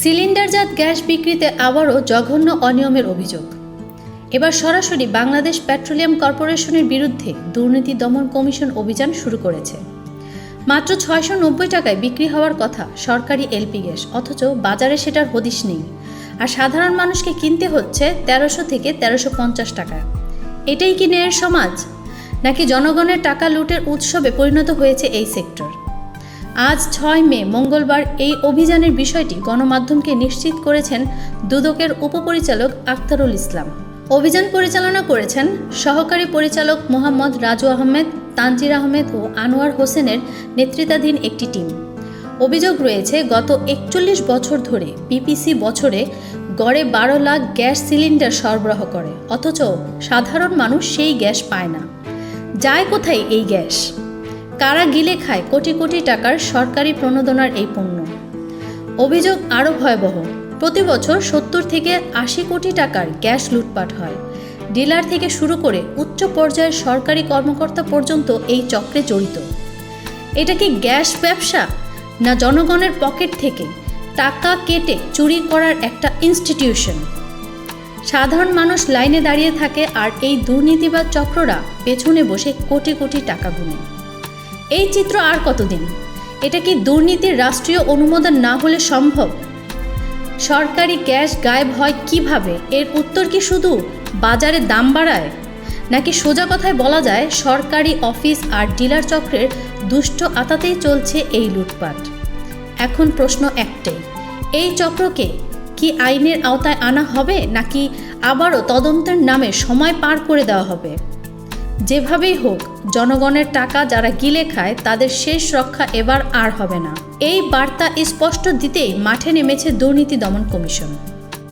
সিলিন্ডারজাত gas বিক্রিতে আবারও জঘন্য অনিয়মের অভিযোগ। এবার সরাসরি বাংলাদেশ পেট্রোলিয়াম কর্পোরেশনের বিরুদ্ধে দুর্নীতি দমন কমিশন অভিযান শুরু করেছে। মাত্র ছয়শো নব্বই টাকায় বিক্রি হওয়ার কথা সরকারি এলপি গ্যাস, অথচ বাজারে সেটার হদিশ নেই। আর সাধারণ মানুষকে কিনতে হচ্ছে তেরোশো থেকে তেরোশো পঞ্চাশ টাকা। এটাই কি ন্যায়ের সমাজ? নাকি জনগণের টাকা লুটের উৎসবে পরিণত হয়েছে এই সেক্টর? আজ ছয় মে, মঙ্গলবার এই অভিযানের বিষয়টি গণমাধ্যমকে নিশ্চিত করেছেন দুদকের উপপরিচালক আখতারুল ইসলাম। অভিযান পরিচালনা করেছেন সহকারী পরিচালক মোহাম্মদ রাজু আহমেদ, তানজির আহমেদ ও আনোয়ার হোসেনের নেতৃত্বাধীন একটি টিম। অভিযোগ রয়েছে, গত একচল্লিশ বছর ধরে পিপিসি বছরে গড়ে বারো লাখ গ্যাস সিলিন্ডার সরবরাহ করে, অথচ সাধারণ মানুষ সেই গ্যাস পায় না। যায় কোথায় এই গ্যাস? কারা গিলে খায় কোটি কোটি টাকার সরকারি প্রণোদনার এই পণ্য? অভিযোগ আরও ভয়াবহ। প্রতি বছর সত্তর থেকে আশি কোটি টাকার গ্যাস লুটপাট হয়। ডিলার থেকে শুরু করে উচ্চ পর্যায়ের সরকারি কর্মকর্তা পর্যন্ত এই চক্রে জড়িত। এটা কি গ্যাস ব্যবসা? না জনগণের পকেট থেকে টাকা কেটে চুরি করার একটা ইনস্টিটিউশন সাধারণ মানুষ লাইনে দাঁড়িয়ে থাকে আর এই দুর্নীতিবাদ চক্ররা পেছনে বসে কোটি কোটি টাকা গুনে। এই চিত্র আর কতদিন? এটা কি দুর্নীতির রাষ্ট্রীয় অনুমোদন না হলে সম্ভব? সরকারি গ্যাস গায়েব হয় কীভাবে? এর উত্তর কি শুধু বাজারে দাম বাড়ায়? নাকি সোজা কথায় বলা যায়, সরকারি অফিস আর ডিলার চক্রের দুষ্ট আতাতেই চলছে এই লুটপাট? এখন প্রশ্ন একটাই, এই চক্রকে কি আইনের আওতায় আনা হবে নাকি আবারও তদন্তের নামে সময় পার করে দেওয়া হবে? যেভাবেই হোক, জনগণের টাকা যারা গিলে খায়, তাদের শেষ রক্ষা এবার আর হবে না। এই বার্তা স্পষ্ট দিতেই মাঠে নেমেছে দুর্নীতি দমন কমিশন।